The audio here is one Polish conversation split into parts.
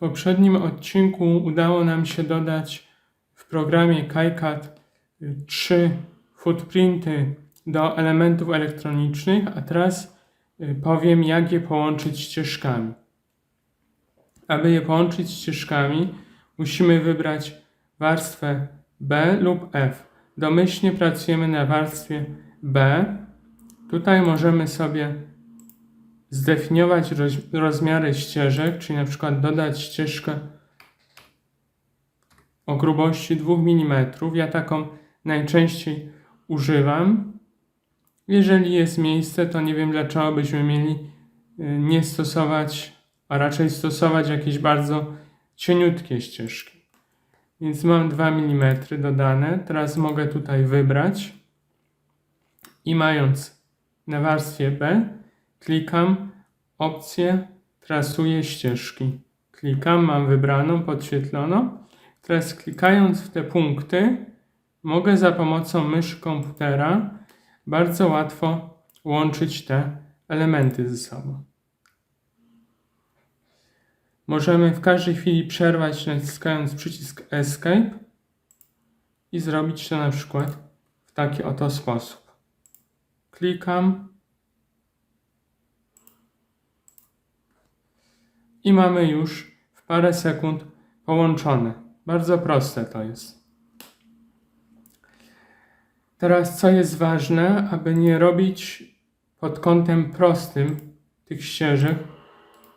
poprzednim odcinku udało nam się dodać w programie KiCad y, trzy footprinty do elementów elektronicznych, a teraz y, powiem, jak je połączyć ścieżkami. Aby je połączyć ścieżkami, musimy wybrać warstwę B lub F. Domyślnie pracujemy na warstwie B. Tutaj możemy sobie zdefiniować roz, rozmiary ścieżek, czyli na przykład dodać ścieżkę o grubości 2 mm. Ja taką najczęściej używam. Jeżeli jest miejsce, to nie wiem dlaczego byśmy mieli y, nie stosować, a raczej stosować jakieś bardzo cieniutkie ścieżki. Więc mam 2 mm dodane. Teraz mogę tutaj wybrać i mając na warstwie B, klikam opcję trasuję ścieżki. Klikam, mam wybraną, podświetloną. Teraz klikając w te punkty, mogę za pomocą myszy komputera bardzo łatwo łączyć te elementy ze sobą. Możemy w każdej chwili przerwać naciskając przycisk Escape i zrobić to na przykład w taki oto sposób. Klikam i mamy już w parę sekund połączone. Bardzo proste to jest. Teraz co jest ważne, aby nie robić pod kątem prostym tych ścieżek,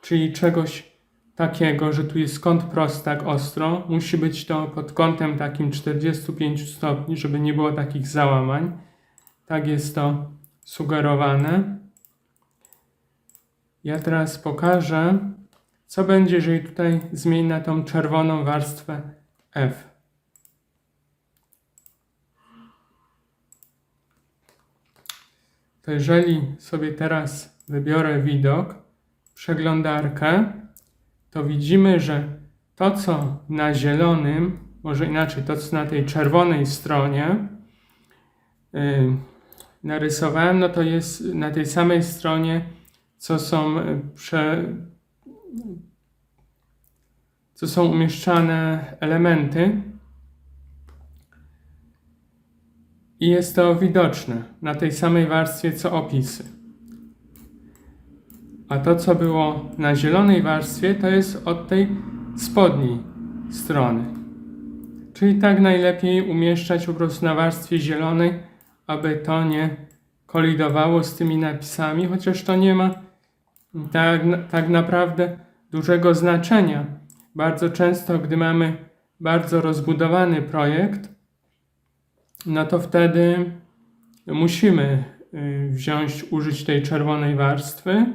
czyli czegoś takiego, że tu jest kąt prosty tak ostro, musi być to pod kątem takim 45 stopni, żeby nie było takich załamań. Tak jest to sugerowane. Ja teraz pokażę, co będzie, jeżeli tutaj zmienię na tą czerwoną warstwę F. To jeżeli sobie teraz wybiorę widok, przeglądarkę, to widzimy, że to, co na zielonym, może inaczej, to, co na tej czerwonej stronie yy, narysowałem, no to jest na tej samej stronie, co są y, prze, co są umieszczane elementy. I jest to widoczne na tej samej warstwie co opisy. A to, co było na zielonej warstwie, to jest od tej spodniej strony. Czyli tak najlepiej umieszczać po prostu na warstwie zielonej, aby to nie kolidowało z tymi napisami, chociaż to nie ma tak, tak naprawdę dużego znaczenia. Bardzo często, gdy mamy bardzo rozbudowany projekt, no to wtedy musimy y, wziąć, użyć tej czerwonej warstwy,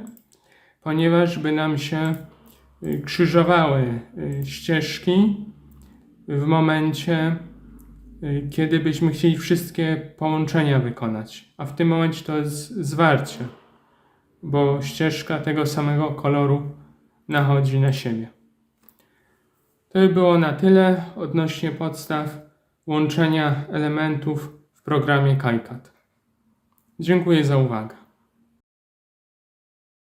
ponieważ by nam się y, krzyżowały y, ścieżki w momencie, kiedy byśmy chcieli wszystkie połączenia wykonać. A w tym momencie to jest zwarcie, bo ścieżka tego samego koloru nachodzi na siebie. To by było na tyle odnośnie podstaw łączenia elementów w programie KiCad. Dziękuję za uwagę.